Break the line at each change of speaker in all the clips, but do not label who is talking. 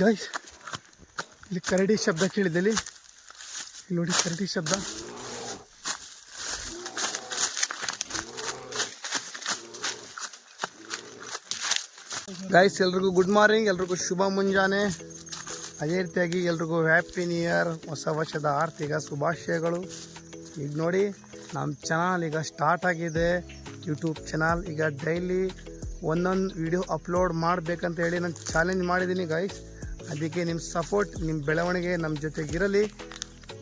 Guys ಇಲ್ಲಿ ಕರಡಿ ಶಬ್ದ ಕೇಳಿದಲ್ಲಿ ಇಲ್ಲಿ ನೋಡಿ ಕರಡಿ ಶಬ್ದ. ಗೈಸ್ ಎಲ್ರಿಗೂ ಗುಡ್ ಮಾರ್ನಿಂಗ್ ಎಲ್ರಿಗೂ ಶುಭ ಮುಂಜಾನೆ. ಅದೇ ರೀತಿಯಾಗಿ ಎಲ್ರಿಗೂ ಹ್ಯಾಪಿ ನ್ಯೂ ಇಯರ್ ಹೊಸ ವರ್ಷದ ಆರ್ಥಿಕ ಶುಭಾಶಯಗಳು. ಈಗ ನೋಡಿ, ನಮ್ಮ ಚಾನಲ್ ಈಗ ಸ್ಟಾರ್ಟ್ ಆಗಿದೆ. ಯೂಟ್ಯೂಬ್ ಚಾನಲ್ ಈಗ ಡೈಲಿ ಒಂದೊಂದು ವಿಡಿಯೋ ಅಪ್ಲೋಡ್ ಮಾಡಬೇಕಂತ ಹೇಳಿ ನಾನು ಚಾಲೆಂಜ್ ಮಾಡಿದ್ದೀನಿ ಗೈಸ್ ಅದಕ್ಕೆ ನಿಮ್ಮ ಸಪೋರ್ಟ್ ನಿಮ್ಮ ಬೆಳವಣಿಗೆ ನಮ್ಮ ಜೊತೆಗಿರಲಿ.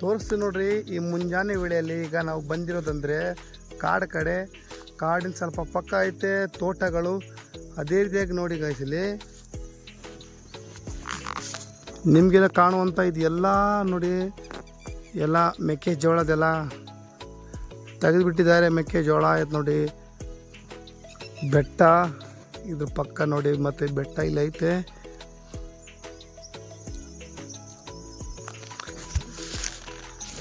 ತೋರಿಸ್ತೀವಿ ನೋಡ್ರಿ, ಈ ಮುಂಜಾನೆ ವೇಳೆಯಲ್ಲಿ ಈಗ ನಾವು ಬಂದಿರೋದಂದರೆ ಕಾಡು ಕಡೆ. ಕಾಡಿನ ಸ್ವಲ್ಪ ಪಕ್ಕ ಐತೆ, ತೋಟಗಳು. ಅದೇ ರೀತಿಯಾಗಿ ನೋಡಿ ಗಾಯಿಸಲಿ ನಿಮಗೆಲ್ಲ ಕಾಣುವಂಥ ಇದು ಎಲ್ಲ ನೋಡಿ, ಎಲ್ಲ ಮೆಕ್ಕೆಜೋಳದೆಲ್ಲ ತೆಗೆದುಬಿಟ್ಟಿದ್ದಾರೆ, ಮೆಕ್ಕೆಜೋಳ ಆಯ್ತು ನೋಡಿ. ಬೆಟ್ಟ, ಇದ್ರ ಪಕ್ಕ ನೋಡಿ, ಮತ್ತು ಬೆಟ್ಟ ಇಲ್ಲಿ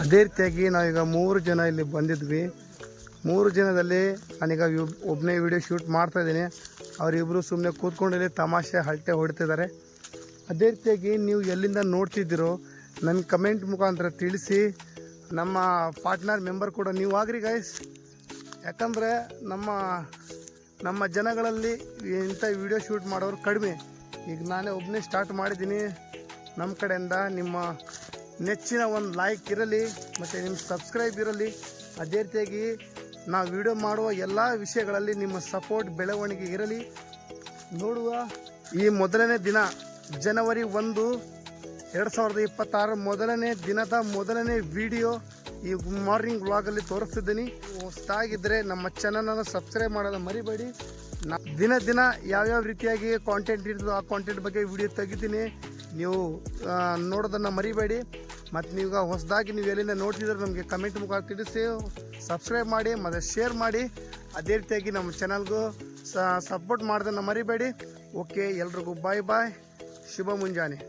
ಅದೇ ರೀತಿಯಾಗಿ ನಾವೀಗ ಮೂರು ಜನ ಇಲ್ಲಿ ಬಂದಿದ್ವಿ. ಮೂರು ಜನದಲ್ಲಿ ನಾನೀಗ ಒಬ್ಬನೇ ವಿಡಿಯೋ ಶೂಟ್ ಮಾಡ್ತಾ ಇದ್ದೀನಿ. ಅವರಿಬ್ಬರು ಸುಮ್ಮನೆ ಕೂತ್ಕೊಂಡಿಲ್ಲಿ ತಮಾಷೆ ಹಲ್ಟೆ ಹೊಡಿತಿದ್ದಾರೆ. ಅದೇ ರೀತಿಯಾಗಿ ನೀವು ಎಲ್ಲಿಂದ ನೋಡ್ತಿದ್ದೀರೋ ನನ್ನ ಕಮೆಂಟ್ ಮುಖಾಂತರ ತಿಳಿಸಿ. ನಮ್ಮ ಪಾರ್ಟ್ನರ್ ಮೆಂಬರ್ ಕೂಡ ನೀವು ಆಗ್ರಿ ಗೈಸ್ ಯಾಕಂದರೆ ನಮ್ಮ ನಮ್ಮ ಜನಗಳಲ್ಲಿ ಇಂಥ ವಿಡಿಯೋ ಶೂಟ್ ಮಾಡೋರು ಕಡಿಮೆ. ಈಗ ನಾನೇ ಒಬ್ಬನೇ ಸ್ಟಾರ್ಟ್ ಮಾಡಿದ್ದೀನಿ. ನಮ್ಮ ಕಡೆಯಿಂದ ನಿಮ್ಮ ನೆಚ್ಚಿನ ಒಂದು ಲೈಕ್ ಇರಲಿ, ಮತ್ತು ನಿಮ್ಮ ಸಬ್ಸ್ಕ್ರೈಬ್ ಇರಲಿ, ಅದೇ ರೀತಿಯಾಗಿ ನಾವು ವಿಡಿಯೋ ಮಾಡುವ ಎಲ್ಲ ವಿಷಯಗಳಲ್ಲಿ ನಿಮ್ಮ ಸಪೋರ್ಟ್ ಬೆಳವಣಿಗೆ ಇರಲಿ. ನೋಡುವ ಈ ಮೊದಲನೇ ದಿನ, ಜನವರಿ ಒಂದು, ಎರಡು ಸಾವಿರದ ಇಪ್ಪತ್ತಾರು ಮೊದಲನೇ ದಿನದ ಮೊದಲನೇ ವಿಡಿಯೋ ಈ ಮಾರ್ನಿಂಗ್ ವ್ಲಾಗಲ್ಲಿ ತೋರಿಸ್ತಿದ್ದೀನಿ. ಹೊಸದಾಗಿದ್ದರೆ ನಮ್ಮ ಚಾನಲನ್ನು ಸಬ್ಸ್ಕ್ರೈಬ್ ಮಾಡೋದು ಮರಿಬೇಡಿ. ದಿನ ದಿನ ಯಾವ್ಯಾವ ರೀತಿಯಾಗಿ ಕಾಂಟೆಂಟ್ ಇರ್ತದೋ ಆ ಕಾಂಟೆಂಟ್ ಬಗ್ಗೆ ವಿಡಿಯೋ ತೆಗಿತೀನಿ, ನೀವು ನೋಡೋದನ್ನು ಮರಿಬೇಡಿ. ಮತ್ತು ನೀವು ಹೊಸದಾಗಿ ನೀವು ಎಲ್ಲಿಂದ ನೋಡ್ತಿದ್ರೆ ನಮಗೆ ಕಮೆಂಟ್ ಮುಖಾಂತರ ತಿಳಿಸಿ ಸಬ್ಸ್ಕ್ರೈಬ್ ಮಾಡಿ, ಮತ್ತು ಶೇರ್ ಮಾಡಿ. ಅದೇ ರೀತಿಯಾಗಿ ನಮ್ಮ ಚಾನಲ್ಗೂ ಸಪೋರ್ಟ್ ಮಾಡೋದನ್ನು ಮರಿಬೇಡಿ. ಓಕೆ ಎಲ್ರಿಗೂ ಬಾಯ್ ಬಾಯ್ ಶುಭ ಮುಂಜಾನೆ.